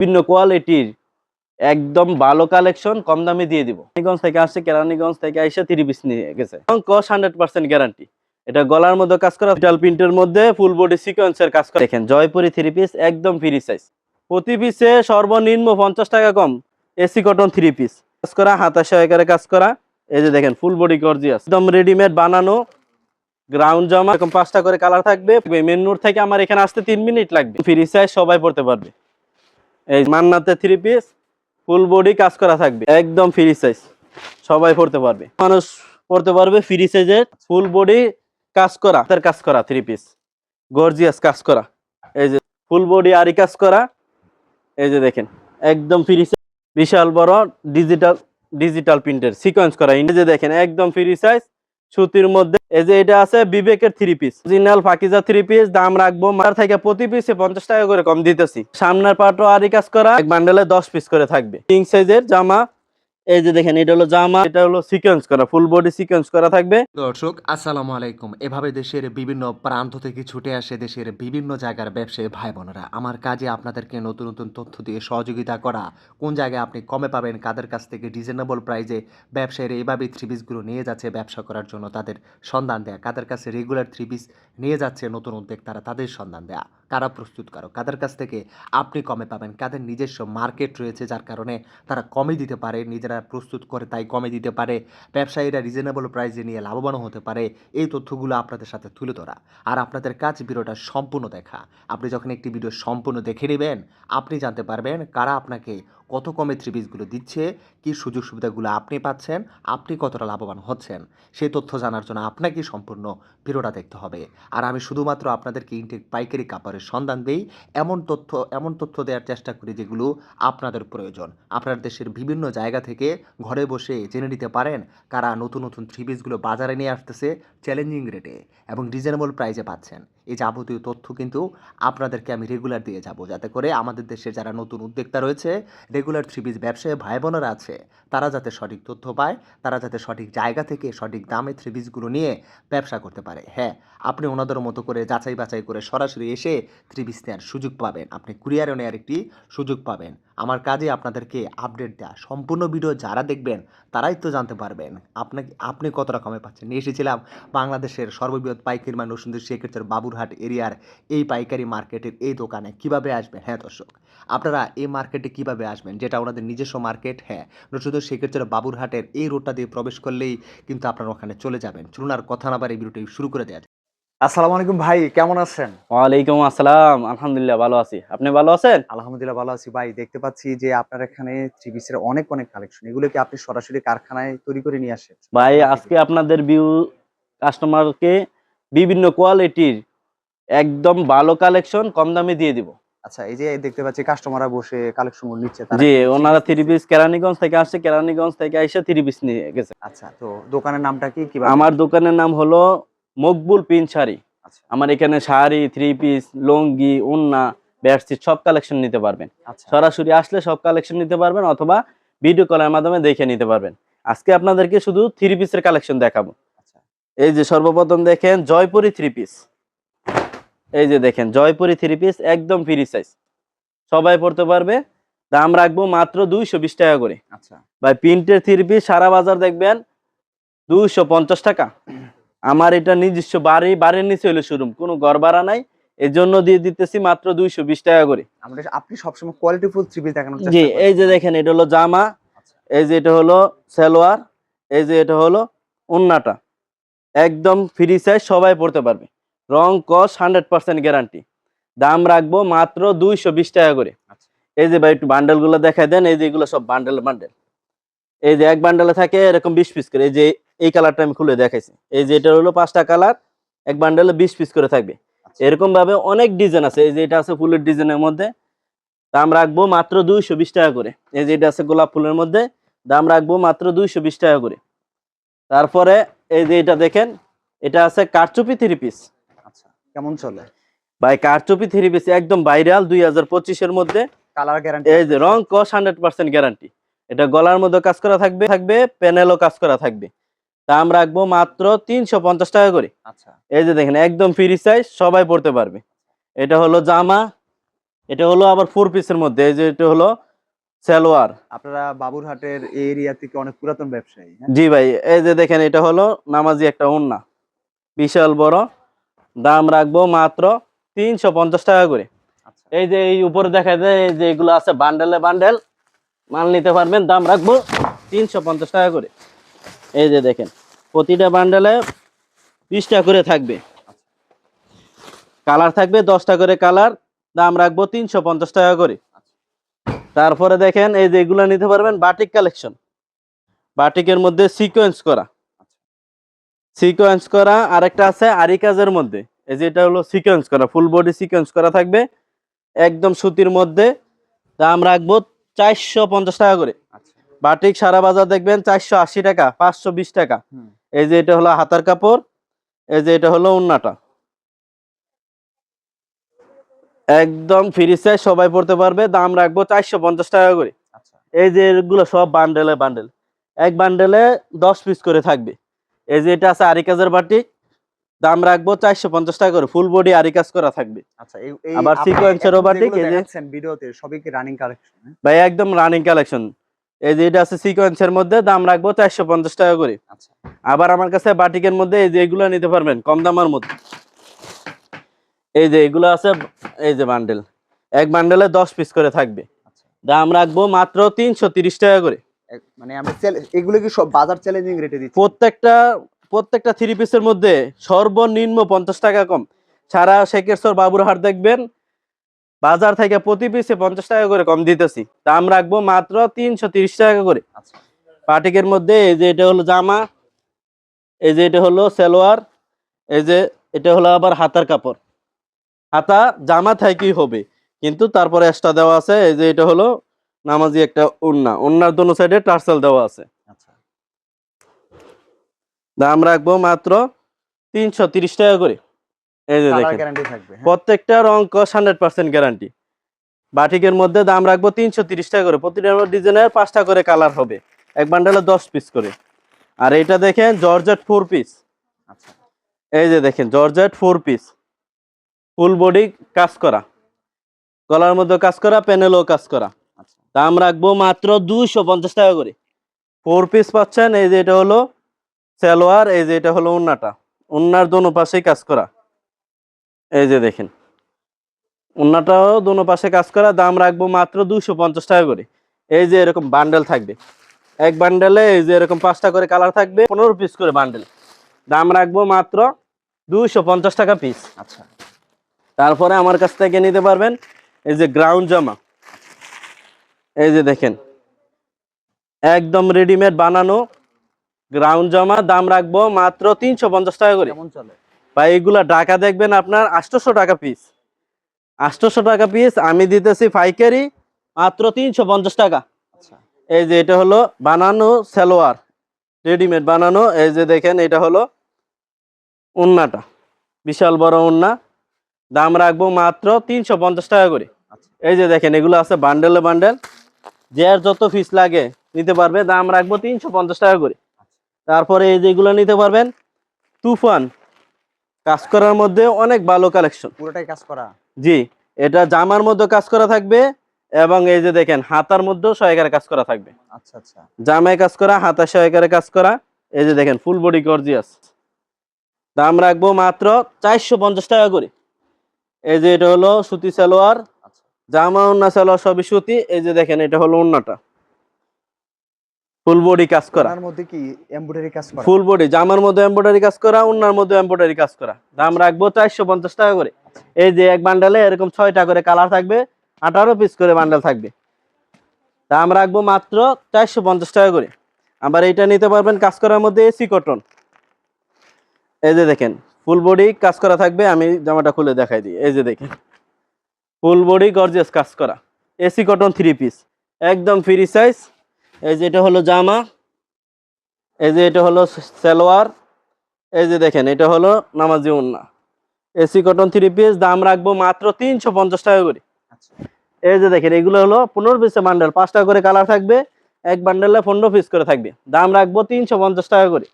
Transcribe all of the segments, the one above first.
বিভিন্ন কোয়ালিটির একদম ভালো কালেকশন কম দামে দিয়ে দিব। কেরানীগঞ্জ থেকে আসছে কেরানীগঞ্জ থেকে এসে থ্রি পিস নিয়ে গেছে। কস হান্ড্রেড পার্সেন্ট গ্যারান্টি এটা গলার মধ্যে কাজ করা ডিজিটাল প্রিন্টের মধ্যে ফুল বডি সিকোয়েন্সের কাজ করা। দেখেন, জয়পুরি থ্রি পিস একদম ফ্রি সাইজ প্রতি পিসে সর্বনিম্ন পঞ্চাশ টাকা কম। এসি কটন থ্রি পিস কাজ করা হাতা সহকারে কাজ করা। এই যে দেখেন ফুল বডি গর্জিয়াস একদম রেডিমেড বানানো গ্রাউন্ড জামা, এরকম পাঁচটা করে কালার থাকবে। মেন রোড থেকে আমার এখানে আসতে তিন মিনিট লাগবে। ফ্রি সাইজ সবাই পড়তে পারবে। এই মান্নাতে থ্রি পিস ফুল বডি কাজ করা থাকবে, একদম ফ্রি সাইজ সবাই পড়তে পারবে। মানুষ পড়তে পারবে ফ্রি সাইজের ফুল বডি কাজ করা তার কাজ করা থ্রি পিস গর্জিয়াস কাজ করা। এই যে ফুল বডি আরি কাজ করা, এই যে দেখেন, একদম ফ্রি সাইজ বিশাল বড় ডিজিটাল ডিজিটাল প্রিন্টের সিকোয়েন্স করা, এই যে দেখেন, একদম ফ্রি সাইজ সুতির মধ্যে। এই যে এটা আছে বিবেকের three piece original Fakija three piece দাম রাখব। মার থেকে প্রতি পিসে পঞ্চাশ টাকা করে কম দিতেছি। সামনের পাটও আরি কাজ করা, এক বান্ডেলে দশ পিস করে থাকবে। কিং সাইজের জামা এই যে দেখেন, এটা হলো জামা, এটা হলো সিকোয়েন্স করা ফুল বডি সিকোয়েন্স করা থাকবে। দর্শক, আসসালামু আলাইকুম। এভাবে দেশের বিভিন্ন প্রান্ত থেকে ছুটে আসে দেশের বিভিন্ন জায়গার ব্যবসায়ী ভাই বোনেরা। আমার কাজে আপনাদেরকে নতুন নতুন তথ্য দিয়ে সহযোগিতা করা, কোন জায়গায় আপনি কমে পাবেন, কাদের কাছ থেকে রিজনেবল প্রাইজে ব্যবসায়ীরা এইভাবে থ্রি পিসগুলো নিয়ে যাচ্ছে ব্যবসা করার জন্য তাদের সন্ধান দেয়া, কাদের কাছে রেগুলার থ্রি পিস নিয়ে যাচ্ছে নতুন উদ্যোক্তারা তাদের সন্ধান দেয়া, কারা প্রস্তুতকারক কাদের কাছ থেকে আপনি কমে পাবেন, কাদের নিজস্ব মার্কেট রয়েছে যার কারণে তারা কমে দিতে পারে, নিজেরা প্রস্তুত করে তাই কমে দিতে পারে। ব্যবসায়ীরা রিজনেবল প্রাইসে নিয়ে লাভবানও হতে পারে। এই তথ্যগুলো আপনাদের সাথে তুলে ধরা। আর আপনাদের কাজ ভিডিওটা সম্পূর্ণ দেখা। আপনি যখন একটি ভিডিও সম্পূর্ণ দেখে নেবেন, আপনি জানতে পারবেন কারা আপনাকে কত কমে থ্রি পিসগুলো দিচ্ছে, কী সুযোগ সুবিধাগুলো আপনি পাচ্ছেন, আপনি কতটা লাভবান হচ্ছেন সেই তথ্য জানার জন্য আপনাকে সম্পূর্ণ ভিডিওটা দেখতে হবে। আর আমি শুধুমাত্র আপনাদেরকে ইনটেক পাইকারি কাপড়ের সন্ধান দেই, এমন তথ্য এমন তথ্য দেওয়ার চেষ্টা করি যেগুলো আপনাদের প্রয়োজন। আপনার দেশের বিভিন্ন জায়গা থেকে ঘরে বসে জেনে নিতে পারেন কারা নতুন নতুন থ্রি পিসগুলো বাজারে নিয়ে আসতেছে চ্যালেঞ্জিং রেটে এবং রিজনেবল প্রাইজে পাচ্ছেন। এই যাবতীয় তথ্য কিন্তু আপনাদেরকে আমি রেগুলার দিয়ে যাব, যাতে করে আমাদের দেশের যারা নতুন উদ্যোক্তা রয়েছে রেগুলার থ্রি পিস ব্যবসায়ী ভাই বোনেরা আছে, তারা যাতে সঠিক তথ্য পায়, তারা যাতে সঠিক জায়গা থেকে সঠিক দামে থ্রি পিসগুলো নিয়ে ব্যবসা করতে পারে। হ্যাঁ আপনি ওনাদের মতো করে যাচাই বাছাই করে সরাসরি এসে থ্রি পিস নেওয়ার সুযোগ পাবেন। আপনি কুরিয়ারে নেওয়ার একটি সুযোগ পাবেন। আমার কাজে আপনাদেরকে আপডেট দেওয়া সম্পূর্ণ ভিডিও যারা দেখবেন, তারাই তো জানতে পারবেন। আপনাকে, আপনি কত কমে পাচ্ছেন? নিয়ে এসেছিলাম বাংলাদেশের সর্ববৃহৎ পাইকারি মান সুন্দর শেখের বাবুরহাট এরিয়ার এই পাইকারি মার্কেটের এই দোকানে কীভাবে আসবেন? হ্যাঁ দর্শক, আপনারা এই মার্কেটে কীভাবে আসবেন? যেটা ওনাদের নিজস্ব মার্কেট হ্যাঁ শুধু শেখের বাবুরহাটের এই রোডটা দিয়ে প্রবেশ করলেই কিন্তু আপনারা ওখানে চলে যাবেন। চলুন আর কথা না বাড়ি ভিডিওটি শুরু করে দেওয়া। আসসালামু আলাইকুম ভাই কেমন আছেন? ওয়ালাইকুম আসসালাম আলহামদুলিল্লাহ ভালো আছি। আপনি ভালো আছেন? আলহামদুলিল্লাহ ভালো আছি ভাই। দেখতে পাচ্ছি যে আপনার এখানে থ্রি পিসের অনেক অনেক কালেকশন। এগুলো কি আপনি সরাসরি কারখানায় তৈরি করে নিয়ে আসেন? ভাই আজকে আপনাদের ভিউ কাস্টমারকে বিভিন্ন কোয়ালিটির একদম ভালো কালেকশন কম দামে দিয়ে দিব। আচ্ছা এই যে দেখতে পাচ্ছি কাস্টমাররা বসে কালেকশন নিচ্ছে জি ওনারা থ্রি পিস কেরানীগঞ্জ থেকে আসছে কেরানীগঞ্জ থেকে এসে থ্রি পিস নিয়ে গেছে। আচ্ছা তো দোকানের নামটা কি কি আমার দোকানের নাম হলো মকবুল পিন শাড়ি। আচ্ছা। আমার এখানে শাড়ি থ্রি পিস লুঙ্গি উন্না বেডশিট সব কালেকশন নিতে পারবেন। আচ্ছা। সরাসরি আসলে সব কালেকশন নিতে পারবেন অথবা ভিডিও কলের মাধ্যমে দেখে নিতে পারবেন। আজকে আপনাদেরকে শুধু থ্রি পিসের কালেকশন দেখাবো। আচ্ছা। এই যে সর্বপ্রথম দেখেন জয়পুরি থ্রি পিস এই যে দেখেন জয়পুরি থ্রি পিস একদম ফ্রি সাইজ সবাই পড়তে পারবে। দাম রাখব মাত্র দুইশো বিশ টাকা করে। আচ্ছা। ভাই প্রিন্টের থ্রি পিস সারা বাজার দেখবেন দুইশো পঞ্চাশ টাকা। আমার এটা নিজস্ব বাড়ি বাড়ির নিচে হলো শোরুম কোনো ঘর ভাড়া নাই এর জন্য দিয়ে দিতেছি মাত্র দুইশো বিশ টাকা করে। আমরা আপনি সবসময় কোয়ালিটি ফুল থ্রি পিস দেখানোর জি এই যে দেখেন এটা হলো জামা আচ্ছা। এই যে এটা হলো সালোয়ার এই যে এটা হলো উন্নাটা একদম ফ্রি সাইজ সবাই পড়তে পারবে। রং কস হান্ড্রেড পার্সেন্ট গ্যারান্টি দাম রাখব মাত্র দুইশো বিশ টাকা করে। আচ্ছা। এই যে ভাই একটু বান্ডেলগুলো দেখাই দেন এই যে এগুলো সব বান্ডেল বান্ডেল এই যে এক বান্ডেলে থাকে এরকম বিশ পিস করে। এই যে এই কালারটা আমি খুলে দেখাইছি। এই যে এটা হলো পাঁচটা কালার এক বান্ডেলে বিশ পিস করে থাকবে। আচ্ছা। এরকম ভাবে অনেক ডিজাইন আছে। এই যে এটা আছে ফুলের ডিজাইনের মধ্যে দাম রাখব মাত্র দুইশো বিশ টাকা করে। এই যে এটা আছে গোলাপ ফুলের মধ্যে দাম রাখব মাত্র দুইশো বিশ টাকা করে। তারপরে এই যে এটা দেখেন এটা আছে কারচুপি থ্রি পিস। আচ্ছা কেমন চলে? ভাই কারচুপি থ্রি পিস একদম ভাইরাল দুই হাজার পঁচিশের মধ্যে। কালার গ্যারান্টি এই যে রং কস হান্ড্রেড পার্সেন্ট গ্যারান্টি এটা গলার মধ্যে কাজ করা থাকবে থাকবে প্যানেলও কাজ করা থাকবে। দাম রাখব মাত্র তিনশো পঞ্চাশ টাকা করে। আচ্ছা। এই যে দেখেন একদম ফ্রি সাইজ সবাই পড়তে পারবে। এটা হলো জামা এটা হলো আবার ফোর পিসের মধ্যে এই যে এটা হলো সালোয়ার। আপনারা বাবুরহাটের এরিয়া থেকে অনেক পুরাতন ব্যবসায়ী হ্যাঁ? জি ভাই এই যে দেখেন এটা হলো নামাজি একটা ওন্না বিশাল বড় দাম রাখব মাত্র তিনশো পঞ্চাশ টাকা করে। আচ্ছা। এই যে এই উপরে দেখা যায় এই যে এগুলো আছে বান্ডেলে বান্ডেল মাল নিতে পারবেন দাম রাখব তিনশো পঞ্চাশ টাকা করে। এই যে দেখেন, প্রতিটা বান্ডেলে বিশটা করে থাকবে। কালার থাকবে দশটা করে কালার, দাম রাখব তিনশো পঞ্চাশ টাকা করে। তারপরে দেখেন, এই যে এগুলো নিতে পারবেন বাটিক কালেকশন। বাটিকের মধ্যে সিকোয়েন্স করা। সিকোয়েন্স করা আরেকটা আছে আরি কাজের মধ্যে। এই যে এটা হলো সিকোয়েন্স করা, ফুল বডি সিকোয়েন্স করা থাকবে। একদম সুতির মধ্যে দাম রাখব চারশো পঞ্চাশ টাকা করে। আচ্ছা। বাটিক সারা বাজার দেখবেন চারশো আশি টাকা পাঁচশো বিশ টাকা। এই যে এটা হলো হাতার কাপড় এই যে এটা হলো উন্নাটা। একদম ফ্রি সাইজ সবাই পড়তে পারবে দাম রাখব চারশো পঞ্চাশ টাকা করে। আচ্ছা। এই যে এগুলো সব বান্ডেলে বান্ডেল এক বান্ডেলে দশ পিস করে থাকবে। এই যে এটা আছে আরি কাজের বাটিক দাম রাখব চারশো পঞ্চাশ টাকা করে ফুল বডি আরি কাজ করা থাকবে। আচ্ছা আবার আপনি sequence এরও এখন বাটিক, এই যে- ভিডিওতে সবই কি রানিং কালেকশন ভাই একদম রানিং কালেকশন এই যে এটা আছে সিকোয়েন্সের মধ্যে দাম রাখব চারশো পঞ্চাশ টাকা করে। আচ্ছা। আবার আমার কাছে বাটিকের মধ্যে এই যে এগুলো নিতে পারবেন কম দামের মধ্যে। এই যে এগুলো আছে এই যে বান্ডেল এক বান্ডেলে দশ পিস করে থাকবে। আচ্ছা। দাম রাখব মাত্র তিনশো তিরিশ টাকা করে। মানে আমি এগুলো কি সব বাজার চ্যালেঞ্জিং রেটে দিচ্ছি? প্রত্যেকটা প্রত্যেকটা থ্রি পিসের মধ্যে সর্বনিম্ন পঞ্চাশ টাকা কম। সারা শেখেশ্বর বাবুরহাট দেখবেন বাজার থেকে প্রতি পিসে পঞ্চাশ টাকা করে কম দিতেছি। দাম রাখব মাত্র তিনশো তিরিশ টাকা করে। আচ্ছা। পাটিকের মধ্যে এই যে এটা হলো জামা এই যে এটা হলো সালোয়ার এই যে এটা হলো আবার হাতার কাপড়। হাতা জামা থেকেই হবে। কিন্তু তারপরে এক্সট্রা দেওয়া আছে এই যে এটা হলো নামাজি একটা ওন্না ওন্নার দোনো সাইডে টার্সেল দেওয়া আছে। আচ্ছা। দাম রাখব মাত্র তিনশো তিরিশ টাকা করে। এই যে দেখেন হ্যাঁ? প্রত্যেকটা অঙ্ক হান্ড্রেড পার্সেন্ট গ্যারান্টি বাটিকের মধ্যে দাম রাখব তিনশো তিরিশ টাকা করে প্রতিটা ডিজাইনের পাঁচটা করে কালার হবে। এক বান্ডেলে দশ পিস করে। আর এটা দেখেন জর্জেট ফোর পিস এই যে দেখেন georgette four piece full body কাজ করা। গলার মধ্যে কাজ করা প্যানেলও কাজ করা। আচ্ছা। দাম রাখব মাত্র দুইশো পঞ্চাশ টাকা করে। ফোর পিস পাচ্ছেন এই যে এটা হলো সালোয়ার এই যে এটা হলো উন্নাটা উন্নার দোনো পাশেই কাজ করা। এই যে দেখেন। উন্নাটাও দোনো পাশে কাজ করা দাম রাখব মাত্র দুশো পঞ্চাশ টাকা করে। এই যে এরকম বান্ডেল থাকবে। এক বান্ডেলে এই যে এরকম পাঁচটা করে কালার থাকবে পনেরো পিস করে বান্ডেল দাম রাখব মাত্র দুশো পঞ্চাশ টাকা পিস আচ্ছা। তারপরে আমার কাছ থেকে নিতে পারবেন এই যে গ্রাউন্ড জামা। এই যে দেখেন। একদম রেডিমেড বানানো গ্রাউন্ড জামা দাম রাখব মাত্র তিনশো পঞ্চাশ টাকা করে। চলে? বা এইগুলা ঢাকা দেখবেন আপনার আটশোশো টাকা পিস আটশোশো টাকা পিস আমি দিতেছি পাইকারি মাত্র তিনশো পঞ্চাশ টাকা। আচ্ছা। এই যে এটা হলো বানানো সালোয়ার রেডিমেড বানানো। এই যে দেখেন এটা হলো উন্নাটা বিশাল বড় উন্না। দাম রাখব মাত্র তিনশো পঞ্চাশ টাকা করে। আচ্ছা। এই যে দেখেন এগুলো আছে বান্ডেলে বান্ডেল যে আর যত পিস লাগে নিতে পারবে দাম রাখব তিনশো পঞ্চাশ টাকা করে। তারপরে এই যে যেগুলো নিতে পারবেন তুফান। কাজ করার মধ্যে অনেক ভালো কালেকশন পুরোটাই কাজ করা? জি এটা জামার মধ্যে কাজ করা থাকবে এবং এই যে দেখেন হাতার মধ্যেও সহায়কারে কাজ করা থাকবে। আচ্ছা আচ্ছা। জামায় কাজ করা হাতা সহায়কারে কাজ করা এই যে দেখেন ফুল বডি গর্জিয়াস দাম রাখব মাত্র চারশো পঞ্চাশ টাকা করে। এই যে এটা হলো সুতি সালোয়ার আচ্ছা। জামা উন্না সালোয়ার সবই সুতি এই যে দেখেন এটা হলো উন্নাটা ফুল বডি কাজ করা। ওনার মধ্যে কি এমব্রয়ডারি কাজ করা? ফুল বডি জামার মধ্যে এমব্রয়ডারি কাজ করা মধ্যে এমব্রয়ডারি কাজ করা। দাম রাখব চারশো পঞ্চাশ টাকা করে। এই যে এক বান্ডালে এরকম করে কালার থাকবে আঠারো পিস করে বান্ডেল থাকবে। দাম রাখব মাত্র চারশো পঞ্চাশ টাকা করে। আবার এইটা নিতে পারবেন কাজ করার মধ্যে এসি কটন এই যে দেখেন ফুল বডি কাজ করা থাকবে আমি জামাটা খুলে দেখাই দিই। এই যে দেখেন ফুল বডি গর্জিয়াস কাজ করা। এসি কটন থ্রি পিস একদম ফ্রি সাইজ এই যে এটা হলো জামা এই যে এটা হলো সালোয়ার এই যে দেখেন এটা হলো নামাজি উন্না এসি কটন থ্রি পিস দাম রাখব মাত্র তিনশো পঞ্চাশ টাকা করে। আচ্ছা। এই যে দেখেন এগুলো হলো পনেরো পিসের বান্ডেল পাঁচটা করে কালার থাকবে এক বান্ডেলে পনেরো পিস করে থাকবে। দাম রাখব তিনশো পঞ্চাশ টাকা করে।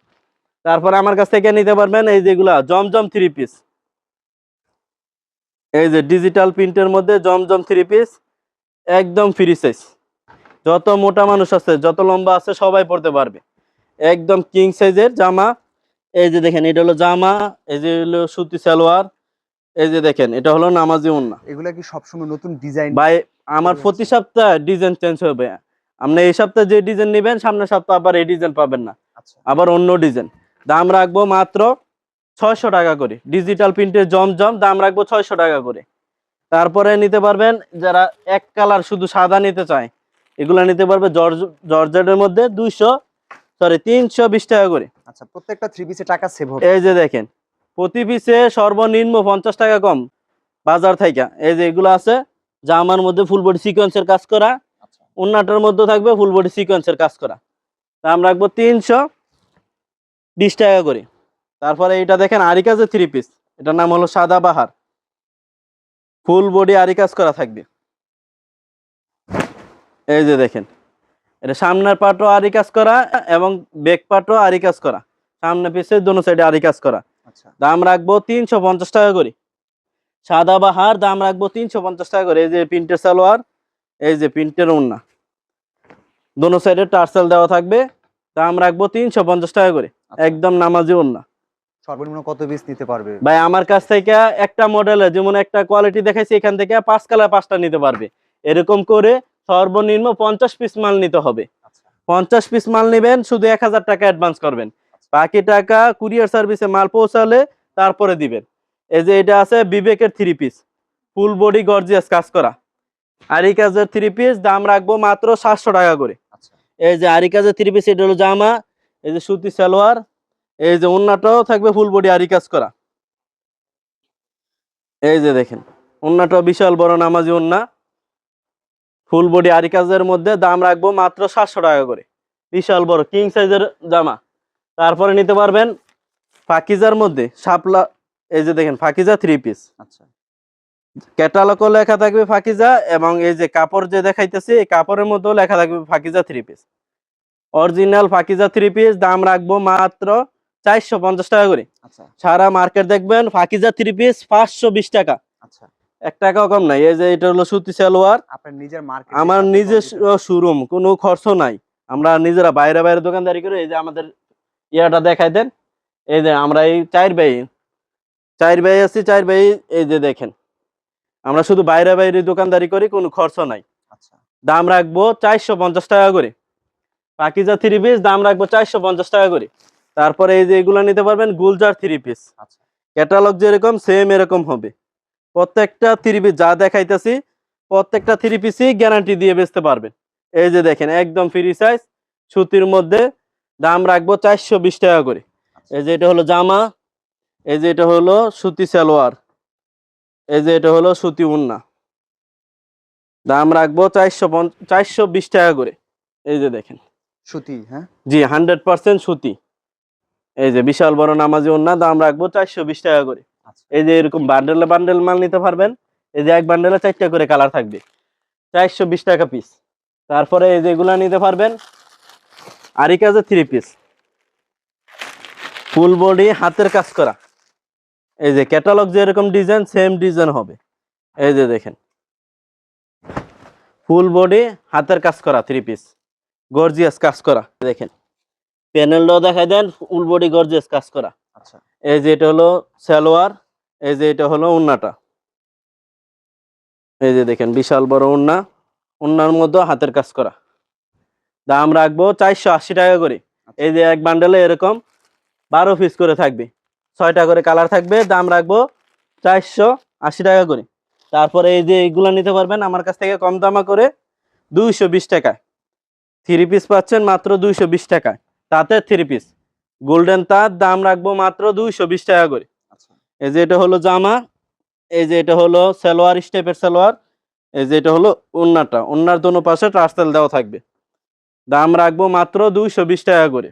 তারপরে আমার কাছ থেকে নিতে পারবেন এই যেগুলা জমজম থ্রি পিস এই যে ডিজিটাল প্রিন্টের মধ্যে জমজম থ্রি পিস একদম ফ্রি সাইজ যত মোটা মানুষ আছে যত লম্বা আছে সবাই পড়তে পারবে। একদম কিং সাইজের জামা। এই যে দেখেন এটা হলো জামা এই যে হলো সুতি সালোয়ার এই যে দেখেন এটা হলো নামাজি উন্না এগুলা কি সবসময় নতুন ডিজাইন ভাই আমার প্রতি সপ্তাহে ডিজাইন চেঞ্জ হবে। আপনি এই সপ্তাহে যে ডিজাইন নেবেন সামনের সপ্তাহ আবার এই ডিজাইন পাবেন না। আচ্ছা। আবার অন্য ডিজাইন দাম রাখব মাত্র ছয়শো টাকা করে। ডিজিটাল প্রিন্টের জমজম দাম রাখব ছয়শো টাকা করে। তারপরে নিতে পারবেন যারা এক কালার শুধু সাদা নিতে চায় এগুলা নিতে পারবে জর্জ জর্জেটের মধ্যে দুইশো সরি তিনশো বিশ টাকা করে। আচ্ছা প্রত্যেকটা থ্রি পিসে টাকা সেভ হবে। এই যে দেখেন প্রতি পিসে সর্বনিম্ন পঞ্চাশ টাকা কম বাজার থেকে এই যে এগুলো আছে জামার মধ্যে ফুল বডি সিকোয়েন্সের কাজ করা আচ্ছা। উন্নাটার মধ্যে থাকবে ফুল বডি সিকোয়েন্সের কাজ করা। দাম রাখব তিনশো বিশ টাকা করে। তারপরে এটা দেখেন আরিকাজের থ্রি পিস এটার নাম হলো সাদা বাহার। ফুল বডি আরি কাজ করা থাকবে। এই যে দেখেন এটা সামনের পাটও আরি কাজ করা এবং বেক পাটও আরি কাজ করা। সামনে পিছে দোনো সাইডে আরি কাজ করা। আচ্ছা। দাম রাখব তিনশো পঞ্চাশ টাকা করে। সাদা বাহার দাম রাখব তিনশো পঞ্চাশ টাকা করে। এই যে প্রিন্টের সালোয়ার এই যে প্রিন্টের ওন্না দোনো সাইডে টার্সেল দেওয়া থাকবে। দাম রাখব তিনশো পঞ্চাশ টাকা করে। আচ্ছা। একদম নামাজি ওন্না সর্বনিম্ন কত পিস নিতে পারবে? ভাই আমার কাছ থেকে একটা মডেলের যেমন একটা কোয়ালিটি দেখাইছি এখান থেকে পাঁচ কালার পাঁচটা নিতে পারবে। এরকম করে সর্বনিম্ন পঞ্চাশ পিস মাল নিতে হবে। আচ্ছা। পঞ্চাশ পিস মাল নেবেন শুধু এক হাজার টাকা অ্যাডভান্স করবেন। বাকি টাকা কুরিয়ার সার্ভিসে মাল পৌঁছালে তারপরে দিবেন। এই যে এটা আছে বিবেকের three piece full body gorgeous কাজ করা। আরি কাজের থ্রি পিস দাম রাখব মাত্র সাতশো টাকা করে। আচ্ছা। এই যে আরি কাজের থ্রি পিস এটা হলো জামা এই যে সুতি সালোয়ার এই যে ওন্নাটাও থাকবে ফুল বডি আরি কাজ করা। এই যে দেখেন ওন্নাটাও বিশাল বড় নামাজি ওন্না। ফুল বডি আরি কাজের মধ্যে দাম রাখব মাত্র সাতশো টাকা করে। বিশাল বড় কিং সাইজের জামা। তারপরে নিতে পারবেন ফাকিজার মধ্যে শাপলা এই যে দেখেন ফাকিজা থ্রি পিস আচ্ছা। ক্যাটালগও লেখা থাকবে ফাকিজা এবং এই যে কাপড় যে দেখাইতেছি এই কাপড়ের মধ্যেও লেখা থাকবে Fakija three piece original Fakija three piece দাম রাখব মাত্র চারশো পঞ্চাশ টাকা করে। আচ্ছা। সারা মার্কেট দেখবেন ফাকিজা থ্রি পিস পাঁচশো বিশ টাকা। এক টাকাও কম নাই। এই যে এটা হলো সুতি সালোয়ার। আপনার নিজের মার্কেট আমার নিজস্ব শোরুম কোনো খরচ নাই। আমরা নিজেরা বাইরে বাইরে দোকানদারি করে এই যে আমাদের ইয়াটা দেখাই দেন। এই যে আমরা এই চার ভাই চার ভাই আছি চার ভাই এই যে দেখেন। আমরা শুধু বাইরে বাইরে দোকানদারি করি কোনো খরচ নাই। আচ্ছা। দাম রাখব চারশো পঞ্চাশ টাকা করে। পাকিজা থ্রি পিস দাম রাখব চারশো পঞ্চাশ টাকা করে। তারপরে এই যে এগুলো নিতে পারবেন গুলজার থ্রি পিস আচ্ছা। ক্যাটালগ যেরকম সেম এরকম হবে। প্রত্যেকটা থ্রি পিস যা দেখাইতেছি প্রত্যেকটা থ্রি পিসই গ্যারান্টি দিয়ে বেচতে পারবেন। এই যে দেখেন একদম ফ্রি সাইজ সুতির মধ্যে দাম রাখব চারশো বিশ টাকা করে। এই যে এটা হলো জামা এই যে এটা হলো সুতি সালোয়ার এই যে এটা হলো সুতি উন্না। দাম রাখব চারশো চারশো বিশ টাকা করে। এই যে দেখেন। সুতি হ্যাঁ? জি হান্ড্রেড পার্সেন্ট সুতি। এই যে বিশাল বড় নামাজি ওন্না দাম রাখব চারশো বিশ টাকা করে। এই যে এরকম বান্ডেলে বান্ডেল মাল নিতে পারবেন। এই যে এক বান্ডেলে চারটা করে কালার থাকবে। চারশো বিশ টাকা পিস তারপরে এই যে এগুলা নিতে পারবেন আরি কাজে থ্রি পিস ফুল বডি হাতের কাজ করা। এই যে ক্যাটালগ যেরকম ডিজাইন সেম ডিজাইন হবে। এই যে দেখেন। ফুল বডি হাতের কাজ করা থ্রি পিস গর্জিয়াস কাজ করা। দেখেন। প্যানেলটাও দেখাই দেন ফুল বডি গর্জিয়াস কাজ করা। আচ্ছা। এই যে এটা হলো সালোয়ার। এই যে এটা হলো উন্নাটা। এই যে দেখেন বিশাল বড় উন্না। উন্নার মধ্যে হাতের কাজ করা। দাম রাখব চারশো আশি টাকা করে। এই যে এক বান্ডেলে এরকম বারো পিস করে থাকবে। ছয়টা করে কালার থাকবে দাম রাখব চারশো আশি টাকা করে। তারপরে এই যে এইগুলো নিতে পারবেন আমার কাছ থেকে কম দামা করে দুইশো বিশ টাকায়। থ্রি পিস পাচ্ছেন মাত্র দুইশো বিশ টাকায়। তাতে থ্রি পিস গোল্ডেন তার দাম রাখব মাত্র দুইশো বিশ টাকা করে। আচ্ছা এই যে এটা হলো জামা এই যে এটা হলো সালোয়ার স্টেপের সালোয়ার এই যে এটা হলো উন্নাটা উন্নার দোনো পাশে টার্সেল দেওয়া থাকবে। দাম রাখব মাত্র দুইশো বিশ টাকা করে।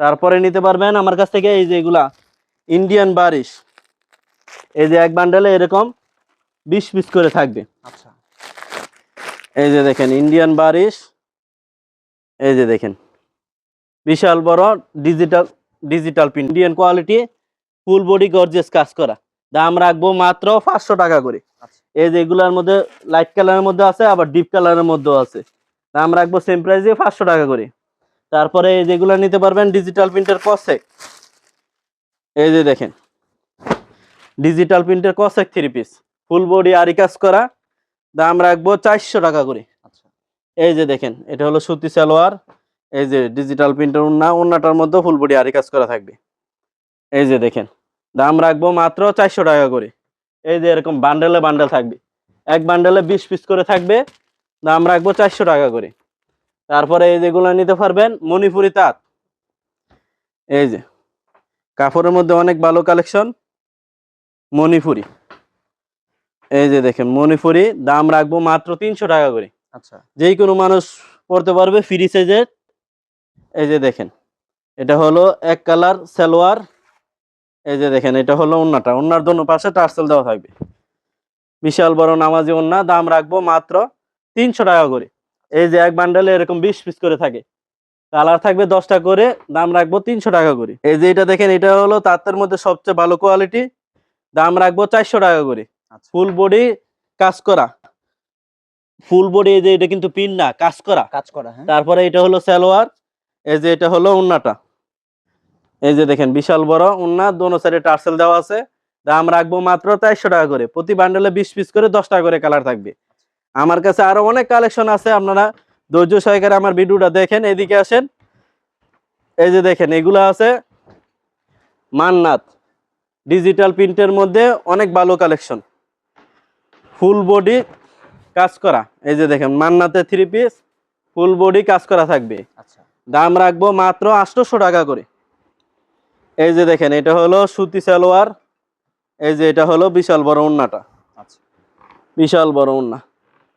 তারপরে নিতে পারবেন আমার কাছ থেকে এই যে এগুলা ইন্ডিয়ান বারিশ। এই যে এক বান্ডেলে এরকম বিশ পিস করে থাকবে। আচ্ছা। এই যে দেখেন ইন্ডিয়ান বারিশ। এই যে দেখেন। বিশাল বড় digital digital print. Indian quality full body gorgeous কাজ করা। দাম রাখব মাত্র পাঁচশো টাকা করে। আচ্ছা। এই যে এগুলোর মধ্যে লাইট কালারের মধ্যে আছে আবার ডিপ কালারের মধ্যেও আছে। দাম রাখব সেম প্রাইসে পাঁচশো টাকা করে। তারপরে এই যেগুলো নিতে পারবেন ডিজিটাল প্রিন্টের কসেক এই যে দেখেন ডিজিটাল প্রিন্টের কসেক থ্রি পিস ফুল বডি আরি কাজ করা দাম রাখব চারশো টাকা করে। আচ্ছা। এই যে দেখেন এটা হলো সুতি সালোয়ার। এই যে ডিজিটাল প্রিন্টার উন্না উন্নাটার মধ্যে ফুল বডি আরি কাজ করা থাকবে। এই যে দেখেন দাম রাখব মাত্র চারশো টাকা করে। এই যে এরকম বান্ডেলে বান্ডেল থাকবে। এক বান্ডেলে বিশ পিস করে থাকবে দাম রাখব চারশো টাকা করে। তারপরে এই যেগুলো নিতে পারবেন মণিপুরি তাঁত। এই যে কাপড়ের মধ্যে অনেক ভালো কালেকশন মণিপুরি। এই যে দেখেন মণিপুরি দাম রাখব মাত্র তিনশো টাকা করে। আচ্ছা। যেই কোনো মানুষ পড়তে পারবে ফ্রি সাইজের এই যে দেখেন এটা হলো এক কালার সালোয়ার এই যে দেখেন এটা হলো ওন্নাটা। ওন্নার দোনো পাশে টার্সেল দেওয়া থাকবে। বিশাল বড় নামাজি ওন্না দাম রাখব মাত্র তিনশো টাকা করে। এই যে এক বান্ডেলে এরকম বিশ পিস করে থাকে। কালার থাকবে দশটা করে দাম রাখব তিনশো টাকা করে। এই যে এটা দেখেন এটা হলো তাঁতের মধ্যে সবচেয়ে ভালো কোয়ালিটি। দাম রাখব চারশো টাকা করে। আচ্ছা। ফুল বডি কাজ করা। ফুল বডি এই যে এটা কিন্তু পিন না কাজ করা। কাজ করা হ্যাঁ। তারপরে এটা হলো সালোয়ার। এই যে এটা হলো উন্নাটা এই যে দেখেন বিশাল বড় উন্না দোনো সাইডে টার্সেল দেওয়া আছে। দাম রাখব মাত্র চারশো টাকা করে। প্রতি বান্ডেলে বিশ পিস করে দশ টাকা করে কালার থাকবে। আমার কাছে আরও অনেক কালেকশন আছে আপনারা ধৈর্য সহকারে আমার ভিডিওটা দেখেন। এদিকে আসেন। এই যে দেখেন এগুলো আছে মান্নাত। ডিজিটাল প্রিন্টের মধ্যে অনেক ভালো কালেকশন ফুল বডি কাজ করা। এই যে দেখেন মান্নাতে থ্রি পিস ফুল বডি কাজ করা থাকবে। আচ্ছা। দাম রাখব মাত্র আটশোশো টাকা করে। এই যে দেখেন এটা হলো সুতি সালোয়ার এই যে এটা হলো বিশাল বড় উন্নাটা। আচ্ছা। বিশাল বড় উন্না।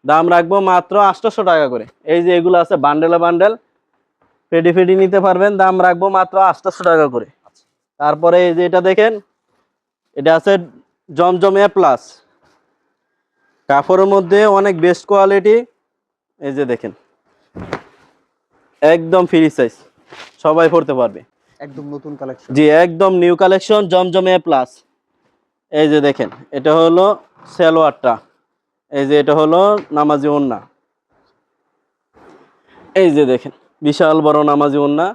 দাম রাখব মাত্র আটশোশো টাকা করে। এই যে এগুলো আছে বান্ডেলে বান্ডেল পেডি ফেডি নিতে পারবেন দাম রাখব মাত্র আটশোশো টাকা করে। আচ্ছা। তারপরে এই যে এটা দেখেন এটা আছে জমজম এ প্লাস কাপড়ের মধ্যে অনেক বেস্ট কোয়ালিটি এই যে দেখেন একদম ফ্রি সাইজ সবাই পড়তে পারবে। একদম নতুন কালেকশন জি, একদম নিউ কালেকশন জমজম প্লাস এই যে দেখেন, এটা হলো সালোয়ারটা। এই যে এটা হলো নামাজি ওন্না। এই যে দেখেন, বিশাল বড় নামাজি ওন্না।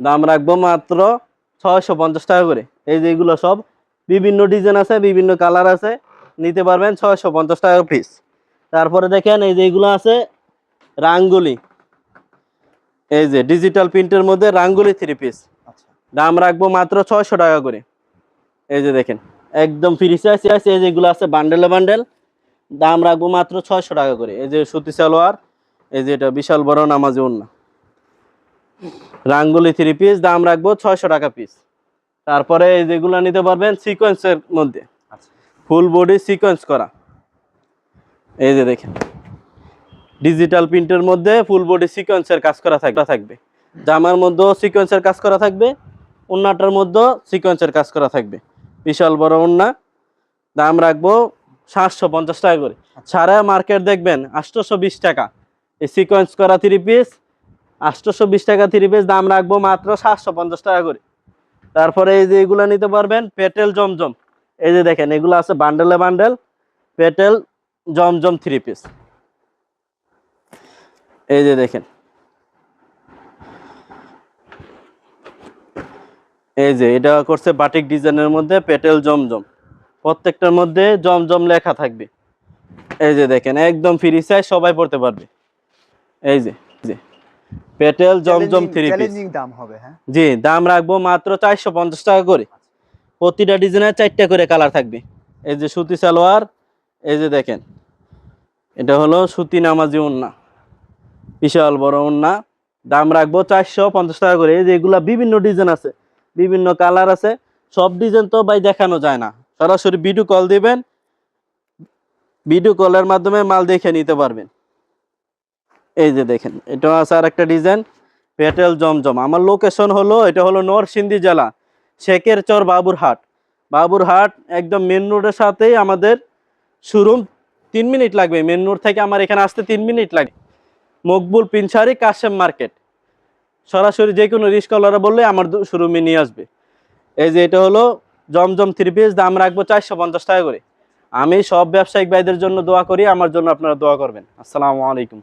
দাম রাখব মাত্র ছয়শো পঞ্চাশ টাকা করে। এই যে এগুলো সব বিভিন্ন ডিজাইন আছে, বিভিন্ন কালার আছে। নিতে পারবেন ছয়শো পঞ্চাশ টাকা পিস তারপরে দেখেন, এই যে এগুলো আছে রাঙ্গুলি। এই যে ডিজিটাল প্রিন্টের মধ্যে রাঙ্গুলি থ্রি পিস দাম রাখব মাত্র ছয়শো টাকা করে। এই যে দেখেন একদম ফ্রি সাইজ এই যেগুলো আছে বান্ডেলে বান্ডেল দাম রাখব মাত্র ছয়শো টাকা করে। এই যে সুতি সালোয়ার এই যে এটা বিশাল বড় নামাজি ওন্না রাঙ্গুলি থ্রি পিস দাম রাখব ছয়শো টাকা পিস তারপরে এই যেগুলো নিতে পারবেন সিকোয়েন্সের মধ্যে। ফুল বডি সিকোয়েন্স করা। এই যে দেখেন ডিজিটাল প্রিন্টের মধ্যে ফুল বডি সিকোয়েন্সের কাজ করা থাকবে। থাকবে। জামার মধ্যেও সিকোয়েন্সের কাজ করা থাকবে। ওন্নাটার মধ্যেও সিকোয়েন্সের কাজ করা থাকবে। বিশাল বড় ওন্না দাম রাখব সাতশো পঞ্চাশ টাকা করে। সারা মার্কেট দেখবেন আটশোশো বিশ টাকা। এই সিকোয়েন্স করা থ্রি পিস আটশোশো বিশ টাকা থ্রি পিস দাম রাখব মাত্র সাতশো পঞ্চাশ টাকা করে। তারপরে এই যে এগুলো নিতে পারবেন পেটেল জমজম। এই যে দেখেন এগুলো আছে বান্ডেলে bundle petal Zamzam three piece এই যে দেখেন এই যে এটা করছে বাটিক ডিজাইনের মধ্যে পেটেল জমজম। প্রত্যেকটার মধ্যে জমজম লেখা থাকবে। এই যে দেখেন একদম ফ্রি সাইজ সবাই পড়তে পারবে। এই যে যে petal Zamzam three piece challenging দাম হবে হ্যাঁ? জি দাম রাখব মাত্র চারশো পঞ্চাশ টাকা করে। প্রতিটা ডিজাইনের চারটা করে কালার থাকবে। এই যে সুতি সালোয়ার এই যে দেখেন এটা হলো সুতি নামাজি ওন্না বিশাল বড় ওন্না দাম রাখব চারশো পঞ্চাশ টাকা করে। এই যে এগুলা বিভিন্ন ডিজাইন আছে। বিভিন্ন কালার আছে। সব ডিজাইন তো ভাই দেখানো যায় না। সরাসরি ভিডিও কল দিবেন। ভিডিও কলের মাধ্যমে মাল দেখে নিতে পারবেন। এই যে দেখেন, এটা আছে আর একটা ডিজাইন পেটেল জমজম। আমার লোকেশন হলো, এটা হলো নরসিংদী জেলা, শেখের চর বাবুরহাট। বাবুরহাট একদম মেন রোডের সাথেই আমাদের শোরুম তিন মিনিট লাগবে মেন রোড থেকে আমার এখানে আসতে তিন মিনিট লাগে মকবুল, পিনসারি, কাশেম মার্কেট সরাসরি যে কোনো রিস্কওয়ালারা বললে আমার শোরুমে নিয়ে আসবে। এই যে এটা হলো জমজম থ্রি পিস দাম রাখব চারশো পঞ্চাশ টাকা করে। আমি সব ব্যবসায়িক ভাইদের জন্য দোয়া করি, আমার জন্য আপনারা দোয়া করবেন। আসসালামু আলাইকুম।